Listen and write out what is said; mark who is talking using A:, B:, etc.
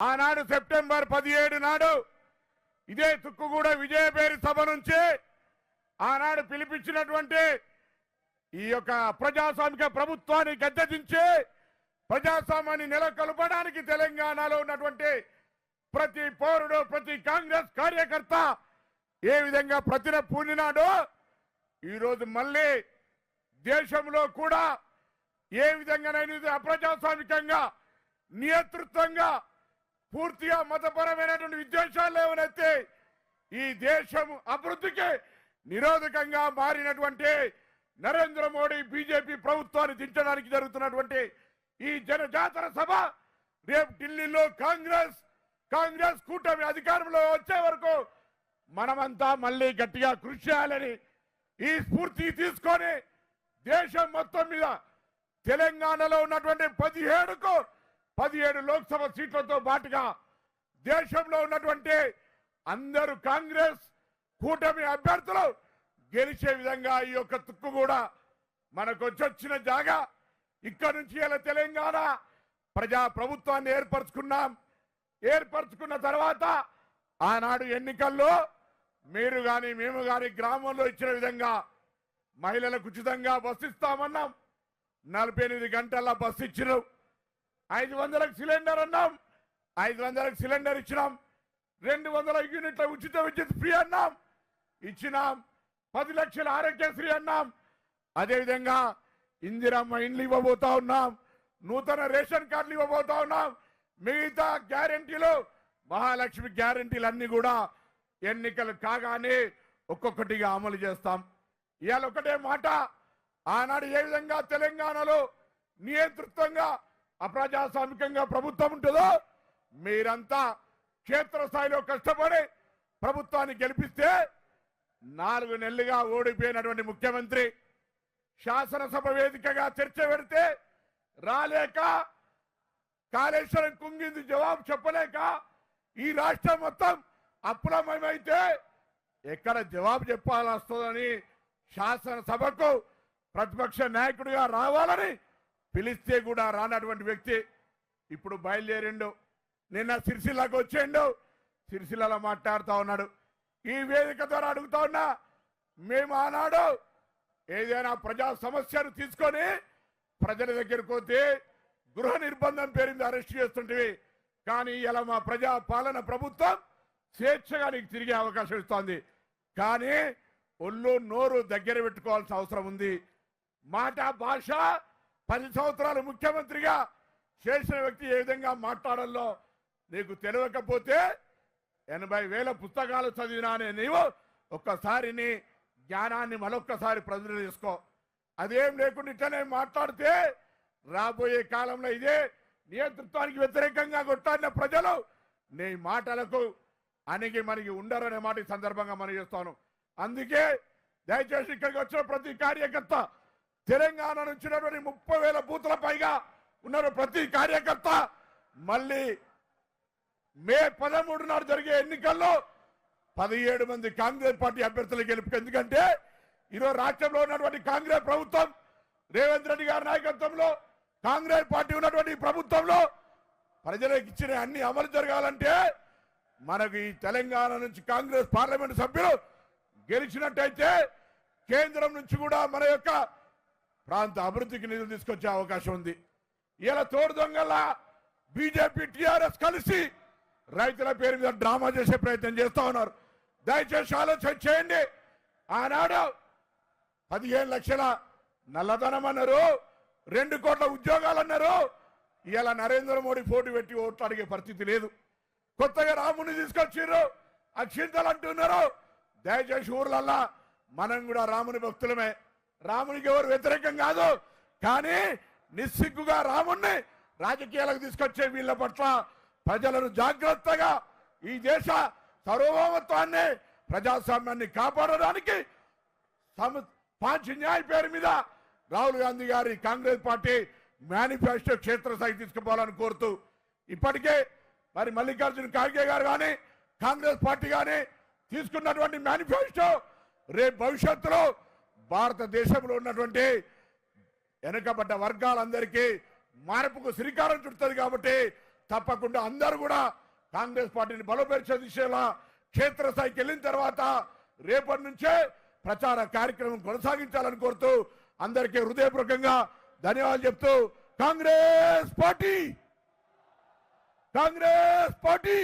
A: ఆనాడు సెప్టెంబర్ పదిహేడు నాడు ఇదే తుక్కుగూడ విజయపేరి సభ నుంచి ఆనాడు పిలిపించినటువంటి ఈ యొక్క ప్రజాస్వామిక ప్రభుత్వాన్ని గద్దెదించి ప్రజాస్వామ్యాన్ని నెలకొల్పడానికి తెలంగాణలో ఉన్నటువంటి ప్రతి పౌరుడు ప్రతి కాంగ్రెస్ కార్యకర్త ఏ విధంగా ప్రతిన పూనినాడో ఈరోజు మళ్ళీ దేశంలో కూడా ఏ విధంగానైనా అప్రజాస్వామికంగా నేతృత్వంగా పూర్తిగా మతపరమైనటువంటి విద్వేషాలు లేవనైతే ఈ దేశం అభివృద్ధికి నిరోధకంగా మారినటువంటి నరేంద్ర మోడీ బీజేపీ ప్రభుత్వాన్ని దించడానికి జరుగుతున్నటువంటి ఈ జనజాతర సభ రేపు ఢిల్లీలో కాంగ్రెస్ కాంగ్రెస్ కూటమి అధికారంలో వచ్చే వరకు మనమంతా మళ్ళీ గట్టిగా కృషి చేయాలని ఈ స్ఫూర్తి తీసుకొని దేశం మొత్తం మీద తెలంగాణలో ఉన్నటువంటి పదిహేడుకు పదిహేడు లోక్సభ సీట్లతో పాటుగా దేశంలో ఉన్నటువంటి అందరూ కాంగ్రెస్ కూటమి అభ్యర్థులు గెలిచే విధంగా ఈ యొక్క తుక్కు కూడా మనకు వచ్చొచ్చిన జాగా. ఇక్కడ నుంచి ఇలా తెలంగాణ ప్రజా ప్రభుత్వాన్ని ఏర్పరచుకున్నాం. ఏర్పరచుకున్న తర్వాత ఆనాడు ఎన్నికల్లో మీరు కానీ మేము కానీ గ్రామంలో ఇచ్చిన విధంగా మహిళలకు ఉచితంగా బస్సు ఇస్తామన్నాం. నలభై ఎనిమిది గంటల బస్సు ఇచ్చినాం ఐదు వందలకు సిలిండర్ అన్నాం. ఐదు వందలకు సిలిండర్ ఇచ్చినాం. రెండు వందల యూనిట్ల ఉచిత విద్యుత్ ఫ్రీ అన్నాం. ఇచ్చినాం. పది లక్షల ఆరోగ్యశ్రీ అన్నాం. అదేవిధంగా ఇందిరమ్మ ఇండ్లు ఇవ్వబోతా ఉన్నాం. నూతన రేషన్ కార్డులు ఇవ్వబోతా ఉన్నాం. మిగతా గ్యారెంటీలు మహాలక్ష్మి గ్యారెంటీలు అన్నీ కూడా ఎన్నికలు కాగానే ఒక్కొక్కటిగా అమలు చేస్తాం. ఇవాళ ఒకటే మాట. ఆనాడు ఏ విధంగా తెలంగాణలో నియంతృత్వంగా అప్రజాస్వామికంగా ప్రభుత్వం ఉంటుందో మీరంతా క్షేత్రస్థాయిలో కష్టపడి ప్రభుత్వాన్ని గెలిపిస్తే నాలుగు నెలలుగా ఓడిపోయినటువంటి ముఖ్యమంత్రి శాసనసభ వేదికగా చర్చ పెడితే రాలేక కాళేశ్వరం కుంగింది జవాబు చెప్పలేక ఈ రాష్ట్రం మొత్తం అప్పులమయమైతే ఎక్కడ జవాబు చెప్పాల్సి వస్తుందని శాసనసభకు ప్రతిపక్ష నాయకుడిగా రావాలని పిలిస్తే కూడా రానటువంటి వ్యక్తి ఇప్పుడు బయలుదేరిండు. నిన్న సిరిసిల్లకు వచ్చిండు సిరిసిల్లలో మాట్లాడుతూ ఉన్నాడు. ఈ వేదిక ద్వారా అడుగుతా ఉన్నా మేము ఆనాడు ఏదైనా ప్రజా సమస్యను తీసుకొని ప్రజల దగ్గరికి పోతే గృహ నిర్బంధం పేరింది అరెస్ట్ చేస్తుంటివి. కానీ ఇలా మా ప్రజా పాలన ప్రభుత్వం స్వేచ్ఛగా నీకు తిరిగే అవకాశం ఇస్తోంది. కానీ ఒళ్ళు నోరు దగ్గర పెట్టుకోవాల్సిన అవసరం ఉంది. మాట భాష పది సంవత్సరాలు ముఖ్యమంత్రిగా చేసిన వ్యక్తి ఏ విధంగా మాట్లాడాలో నీకు తెలియకపోతే ఎనభై వేల పుస్తకాలు చదివినానే నీవు ఒక్కసారి నీ జ్ఞానాన్ని మరొక్కసారి ప్రజలు చేసుకో అదేం లేకుండా ఇట్లనే మాట్లాడితే రాబోయే కాలంలో ఇదే నియంతృత్వానికి వ్యతిరేకంగా కొట్టాడిన ప్రజలు నీ మాటలకు అణిగి మనకి ఉండరనే మాట ఈ సందర్భంగా మనం చేస్తాను. అందుకే దయచేసి ఇక్కడికి వచ్చిన ప్రతి కార్యకర్త తెలంగాణ నుంచి ఉన్నటువంటి ముప్పై వేల బూతుల పైగా ఉన్న ప్రతి కార్యకర్త మళ్ళీ మే పదమూడు నాడు జరిగే ఎన్నికల్లో పదిహేడు మంది కాంగ్రెస్ పార్టీ అభ్యర్థులు గెలుపు ఎందుకంటే ఈరోజు రాష్ట్రంలో ఉన్నటువంటి కాంగ్రెస్ ప్రభుత్వం రేవంత్ రెడ్డి గారి నాయకత్వంలో కాంగ్రెస్ పార్టీ ఉన్నటువంటి ప్రభుత్వంలో ప్రజలకు ఇచ్చిన అన్ని అమలు జరగాలంటే మనకు ఈ తెలంగాణ నుంచి కాంగ్రెస్ పార్లమెంట్ సభ్యులు గెలిచినట్టయితే కేంద్రం నుంచి కూడా మన యొక్క ప్రాంత అభివృద్ధికి నిధులు తీసుకొచ్చే అవకాశం ఉంది. ఇలా తోడు దొంగల బీజేపీ టిఆర్ఎస్ కలిసి రైతుల పేరు మీద డ్రామా చేసే ప్రయత్నం చేస్తా ఉన్నారు. దయచేసి ఆలోచన చేయండి. ఆనాడు పదిహేను లక్షల నల్లధనం అన్నారు రెండు కోట్ల ఉద్యోగాలు అన్నారు. ఇలా నరేంద్ర మోడీ పోటీ పెట్టి ఓట్లు అడిగే పరిస్థితి లేదు. కొత్తగా రాముని తీసుకొచ్చిర్రు అక్షింతలు అంటున్నారు. దయచేసి ఊర్లల్లా మనం కూడా రాముని భక్తులమే. రామునికి ఎవరు వ్యతిరేకం కాదు. కానీ నిస్సిగ్గుగా రాముణ్ణి రాజకీయాలకు తీసుకొచ్చే వీళ్ళ పట్ల ప్రజలను జాగ్రత్తగా ఈ దేశ సార్వభౌమత్వాన్ని ప్రజాస్వామ్యాన్ని కాపాడడానికి సమ న్యాయ పేరు మీద రాహుల్ గాంధీ గారి కాంగ్రెస్ పార్టీ మేనిఫెస్టో క్షేత్రస్థాయికి తీసుకుపోవాలని కోరుతూ ఇప్పటికే మరి మల్లికార్జున ఖార్గే గారు కానీ కాంగ్రెస్ పార్టీ కానీ తీసుకున్నటువంటి మేనిఫెస్టో రేపు భవిష్యత్తులో భారతదేశంలో ఉన్నటువంటి వెనుకబడ్డ వర్గాలందరికీ మార్పుకు శ్రీకారం చుడుతుంది కాబట్టి తప్పకుండా అందరూ కూడా కాంగ్రెస్ పార్టీని బలోపరిచే దిశలా క్షేత్రస్థాయికి వెళ్ళిన తర్వాత రేపటి నుంచే ప్రచార కార్యక్రమం కొనసాగించాలని కోరుతూ అందరికీ హృదయపూర్వకంగా ధన్యవాదాలు చెప్తూ కాంగ్రెస్ పార్టీ! కాంగ్రెస్ పార్టీ!